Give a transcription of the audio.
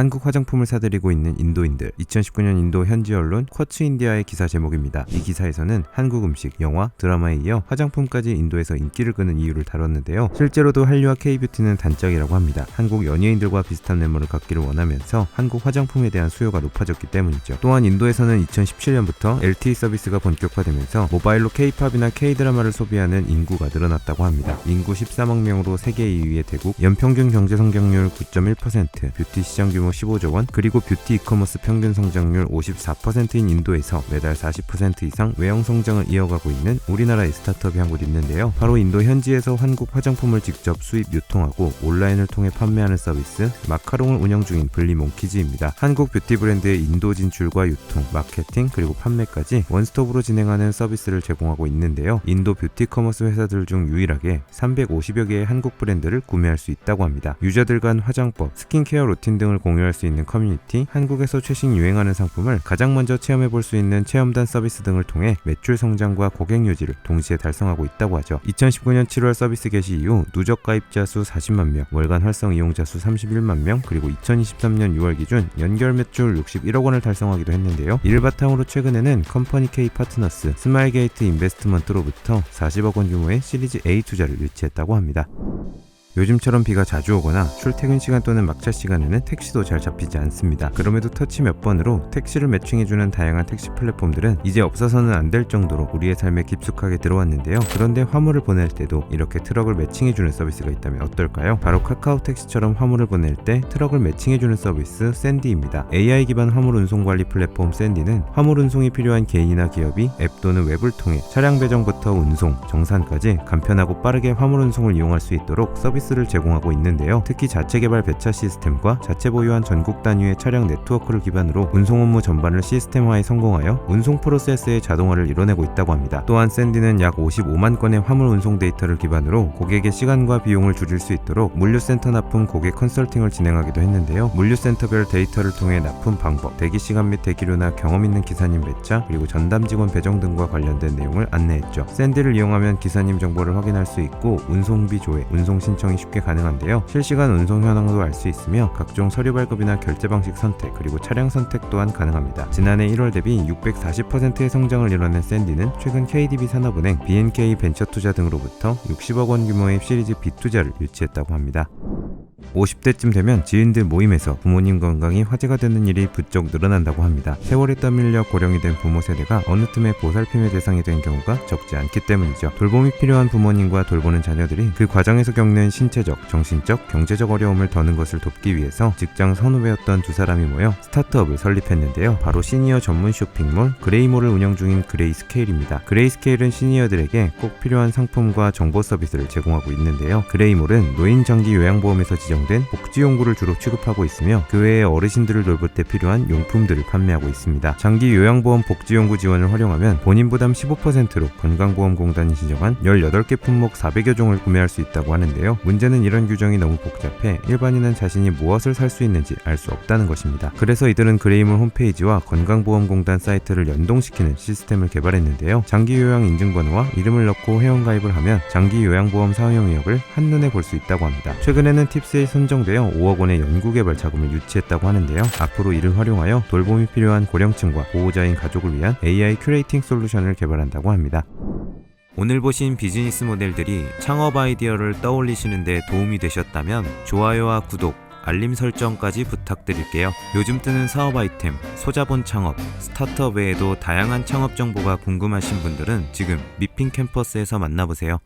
한국 화장품을 사들이고 있는 인도인들 2019년 인도 현지 언론 쿼츠 인디아의 기사 제목입니다. 이 기사에서는 한국 음식, 영화, 드라마에 이어 화장품까지 인도에서 인기를 끄는 이유를 다뤘는데요. 실제로도 한류와 K뷰티는 단짝이라고 합니다. 한국 연예인들과 비슷한 외모를 갖기를 원하면서 한국 화장품에 대한 수요가 높아졌기 때문이죠. 또한 인도에서는 2017년부터 LTE 서비스가 본격화되면서 모바일로 K-팝이나 K-드라마를 소비하는 인구가 늘어났다고 합니다. 인구 13억 명으로 세계 2위의 대국, 연평균 경제 성장률 9.1%, 뷰티 시장 규모 15조 원, 그리고 뷰티 이커머스 평균 성장률 54%인 인도에서 매달 40% 이상 외형 성장을 이어가고 있는 우리나라의 스타트업이 한 곳 있는데요. 바로 인도 현지에서 한국 화장품을 직접 수입 유통하고 온라인을 통해 판매하는 서비스 마카롱을 운영 중인 블리몽키즈입니다. 한국 뷰티 브랜드의 인도 진출과 유통, 마케팅 그리고 판매까지 원스톱으로 진행하는 서비스를 제공하고 있는데요. 인도 뷰티 커머스 회사들 중 유일하게 350여 개의 한국 브랜드를 구매할 수 있다고 합니다. 유저들 간 화장법, 스킨케어 루틴 등을 공 유할 수 있는 커뮤니티, 한국에서 최신 유행하는 상품을 가장 먼저 체험해 볼 수 있는 체험단 서비스 등을 통해 매출 성장과 고객 유지를 동시에 달성하고 있다고 하죠. 2019년 7월 서비스 개시 이후 누적 가입자 수 40만 명, 월간 활성 이용자 수 31만 명, 그리고 2023년 6월 기준 연결 매출 61억 원을 달성하기도 했는데요. 이를 바탕으로 최근에는 컴퍼니 K 파트너스 스마일게이트 인베스트먼트로부터 40억 원 규모의 시리즈 A 투자를 유치했다고 합니다. 요즘처럼 비가 자주 오거나 출퇴근 시간 또는 막차 시간에는 택시도 잘 잡히지 않습니다. 그럼에도 터치 몇 번으로 택시를 매칭해주는 다양한 택시 플랫폼들은 이제 없어서는 안 될 정도로 우리의 삶에 깊숙하게 들어왔는데요. 그런데 화물을 보낼 때도 이렇게 트럭을 매칭해주는 서비스가 있다면 어떨까요? 바로 카카오 택시처럼 화물을 보낼 때 트럭을 매칭해주는 서비스 샌디입니다. AI 기반 화물 운송 관리 플랫폼 샌디는 화물 운송이 필요한 개인이나 기업이 앱 또는 웹을 통해 차량 배정부터 운송, 정산까지 간편하고 빠르게 화물 운송을 이용할 수 있도록 서비스 를 제공하고 있는데요. 특히 자체 개발 배차 시스템과 자체 보유한 전국 단위의 차량 네트워크를 기반으로 운송 업무 전반을 시스템화에 성공하여 운송 프로세스의 자동화를 이뤄내고 있다고 합니다. 또한 샌디는 약 55만 건의 화물 운송 데이터를 기반으로 고객의 시간과 비용을 줄일 수 있도록 물류센터 납품 고객 컨설팅을 진행하기도 했는데요. 물류센터별 데이터를 통해 납품 방법, 대기 시간 및 대기료나 경험 있는 기사님 배차, 그리고 전담 직원 배정 등과 관련된 내용을 안내했죠. 샌디를 이용하면 기사님 정보를 확인할 수 있고 운송비 조회, 운송 신청 이 쉽게 가능한데요. 실시간 운송 현황도 알 수 있으며 각종 서류 발급이나 결제 방식 선택 그리고 차량 선택 또한 가능합니다. 지난해 1월 대비 640%의 성장을 이뤄낸 샌디는 최근 KDB 산업은행, BNK 벤처투자 등으로부터 60억 원 규모의 시리즈 B 투자를 유치했다고 합니다. 50대쯤 되면 지인들 모임에서 부모님 건강이 화제가 되는 일이 부쩍 늘어난다고 합니다. 세월에 떠밀려 고령이 된 부모 세대가 어느 틈에 보살핌의 대상이 된 경우가 적지 않기 때문이죠. 돌봄이 필요한 부모님과 돌보는 자녀들이 그 과정에서 겪는 신체적, 정신적, 경제적 어려움을 더는 것을 돕기 위해서 직장 선후배였던 두 사람이 모여 스타트업을 설립했는데요. 바로 시니어 전문 쇼핑몰 그레이몰을 운영 중인 그레이스케일입니다. 그레이스케일은 시니어들에게 꼭 필요한 상품과 정보 서비스를 제공하고 있는데요. 그레이몰은 노인 장기 요양보험에서 지 정된 복지용구를 주로 취급하고 있으며 그 외에 어르신들을 돌볼 때 필요한 용품들을 판매하고 있습니다. 장기 요양보험 복지용구 지원을 활용하면 본인 부담 15%로 건강보험공단이 지정한 18개 품목 400여 종을 구매할 수 있다고 하는데요. 문제는 이런 규정이 너무 복잡해 일반인은 자신이 무엇을 살 수 있는지 알 수 없다는 것입니다. 그래서 이들은 그레이몰 홈페이지와 건강보험공단 사이트를 연동시키는 시스템을 개발했는데요. 장기 요양 인증번호와 이름을 넣고 회원가입을 하면 장기 요양보험 사용 의혹을 한눈에 볼 수 있다고 합니다. 최근에는 팁스 에 선정되어 5억 원의 연구개발 자금을 유치했다고 하는데요. 앞으로 이를 활용하여 돌봄이 필요한 고령층과 보호자인 가족을 위한 AI 큐레이팅 솔루션을 개발한다고 합니다. 오늘 보신 비즈니스 모델들이 창업 아이디어를 떠올리시는데 도움이 되셨다면 좋아요와 구독, 알림 설정까지 부탁드릴게요. 요즘 뜨는 사업 아이템, 소자본 창업, 스타트업 외에도 다양한 창업 정보가 궁금하신 분들은 지금 미핑 캠퍼스에서 만나보세요.